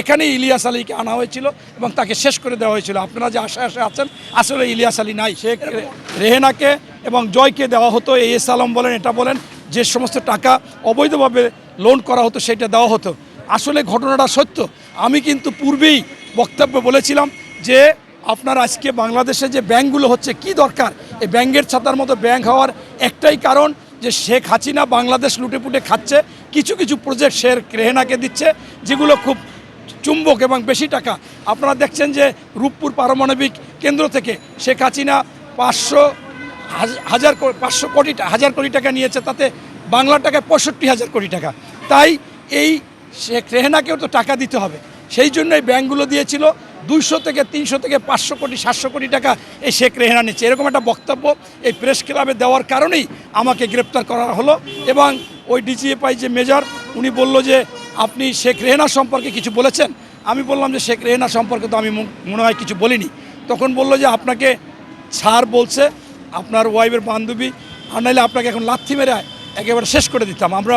এখানেই ইলিয়াস আলীকে আনা হয়েছিল এবং তাকে শেষ করে দেওয়া হয়েছিল। আপনারা যে আশা আশা আছেন, আসলে ইলিয়াস আলী নাই। সে রেহেনাকে এবং জয়কে দেওয়া হতো এই এস আলম বলেন, এটা বলেন, যে সমস্ত টাকা অবৈধভাবে লোন করা হতো, সেটা দেওয়া হতো। আসলে ঘটনাটা সত্য। আমি কিন্তু পূর্বেই বক্তব্য বলেছিলাম যে, আপনার আজকে বাংলাদেশে যে ব্যাংকগুলো হচ্ছে, কি দরকার? এই ব্যাংকের ছাতার মতো ব্যাংক হওয়ার একটাই কারণ যে, শেখ হাসিনা বাংলাদেশ লুটেপুটে খাচ্ছে, কিছু কিছু প্রজেক্ট শের রেহেনাকে দিচ্ছে, যেগুলো খুব চুম্বক এবং বেশি টাকা। আপনারা দেখছেন যে রূপপুর পারমাণবিক কেন্দ্র থেকে শেখ হাসিনা পাঁচশো হাজ- হাজার পাঁচশো কোটি হাজার কোটি টাকা নিয়েছে, তাতে বাংলা টাকায় পঁয়ষট্টি হাজার কোটি টাকা। তাই এই শেখ রেহেনাকেও তো টাকা দিতে হবে। সেই জন্য এই ব্যাংকগুলো দিয়েছিল দুইশো থেকে তিনশো থেকে পাঁচশো কোটি, সাতশো কোটি টাকা এই শেখ রেহানা নিচ্ছে। এরকম একটা বক্তব্য এই প্রেস ক্লাবে দেওয়ার কারণেই আমাকে গ্রেপ্তার করা হলো এবং ওই ডিজিএফআই যে মেজর, উনি বলল যে আপনি শেখ রেহানা সম্পর্কে কিছু বলেছেন? আমি বললাম যে শেখ রেহানা সম্পর্কে তো আমি মনে হয় কিছু বলিনি। তখন বলল যে আপনাকে ছাড় বলছে, আপনার ওয়াইফের বান্ধবী, আর নাহলে আপনাকে এখন লাথি মেরে একেবারে শেষ করে দিতাম। আমরা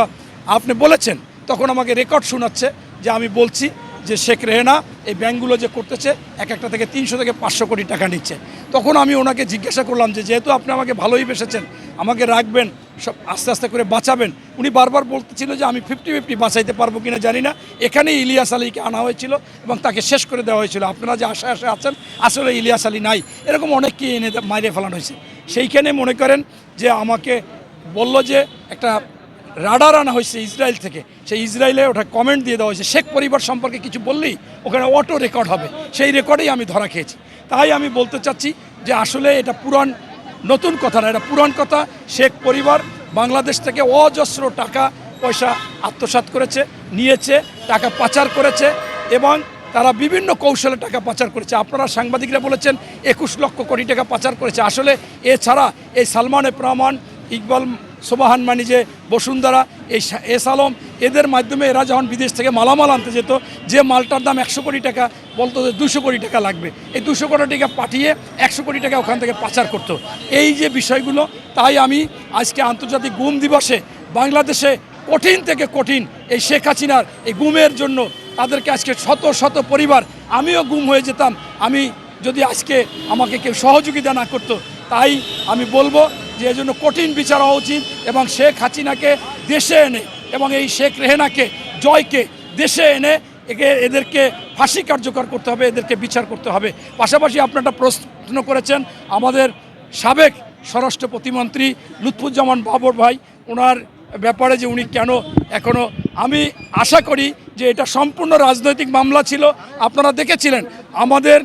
আপনি বলেছেন, তখন আমাকে রেকর্ড শোনাচ্ছে যে আমি বলছি যে শেখ রেহেনা এই ব্যাংকগুলো যে করতেছে, এক একটা থেকে তিনশো থেকে পাঁচশো কোটি টাকা নিচ্ছে। তখন আমি ওনাকে জিজ্ঞাসা করলাম যে, যেহেতু আপনি আমাকে ভালোই বেসেছেন, আমাকে রাখবেন সব আস্তে আস্তে করে বাঁচাবেন। উনি বারবার বলতেছিল যে আমি ফিফটি ফিফটি বাঁচাইতে পারব কিনা জানি না। এখানেই ইলিয়াস আলীকে আনা হয়েছিল এবং তাকে শেষ করে দেওয়া হয়েছিল। আপনারা যে আশা আশা আছেন, আসলে ইলিয়াস আলী নাই। এরকম অনেককে এনে মাইরে ফেলানো হয়েছে। সেইখানে মনে করেন যে আমাকে বলল যে একটা রাডার আনা হয়েছে ইসরায়েল থেকে। সেই ইসরায়েলে ওটা কমেন্ট দিয়ে দেওয়া হয়েছে। শেখ পরিবার সম্পর্কে কিছু বললেই ওখানে অটো রেকর্ড হবে। সেই রেকর্ডেই আমি ধরা খেয়েছি। তাই আমি বলতে চাচ্ছি যে আসলে এটা পুরান নতুন কথা না, এটা পুরান কথা। শেখ পরিবার বাংলাদেশ থেকে অজস্র টাকা, পয়সা আত্মসাত করেছে, নিয়েছে, টাকা পাচার করেছে এবং তারা বিভিন্ন কৌশলে টাকা পাচার করেছে। আপনারা সাংবাদিকরা বলেছেন, একুশ লক্ষ কোটি টাকা পাচার করেছে। আসলে এছাড়া এই সালমান রহমান ইকবাল সোবাহান মানি যে বসুন্ধরা, এই এস আলম, এদের মাধ্যমে এরা যখন বিদেশ থেকে মালামাল আনতে যেত, যে মালটার দাম একশো কোটি টাকা, বলতো যে দুশো কোটি টাকা লাগবে। এই দুশো কোটি টাকা পাঠিয়ে একশো কোটি টাকা ওখান থেকে পাচার করতো। এই যে বিষয়গুলো, তাই আমি আজকে আন্তর্জাতিক গুম দিবসে বাংলাদেশে কঠিন থেকে কঠিন এই শেখ হাসিনার এই গুমের জন্য তাদেরকে আজকে শত শত পরিবার, আমিও গুম হয়ে যেতাম। আমি যদি আজকে আমাকে কেউ সহযোগিতা না করতো, তাই আমি বলব যে জন্য কঠিন বিচার হওয়া উচিত এবং শেখ হাসিনাকে দেশে এনে এবং এই শেখ রেহেনাকে, জয়কে দেশে এনে একে এদেরকে ফাঁসি কার্যকর করতে হবে, এদেরকে বিচার করতে হবে। পাশাপাশি আপনারা প্রশ্ন করেছেন, আমাদের সাবেক স্বরাষ্ট্র প্রতিমন্ত্রী লুৎফুজ্জামান বাবর ভাই, ওনার ব্যাপারে যে উনি কেন এখনও আমি আশা করি যে এটা সম্পূর্ণ রাজনৈতিক মামলা ছিল। আপনারা দেখেছিলেন, আমাদের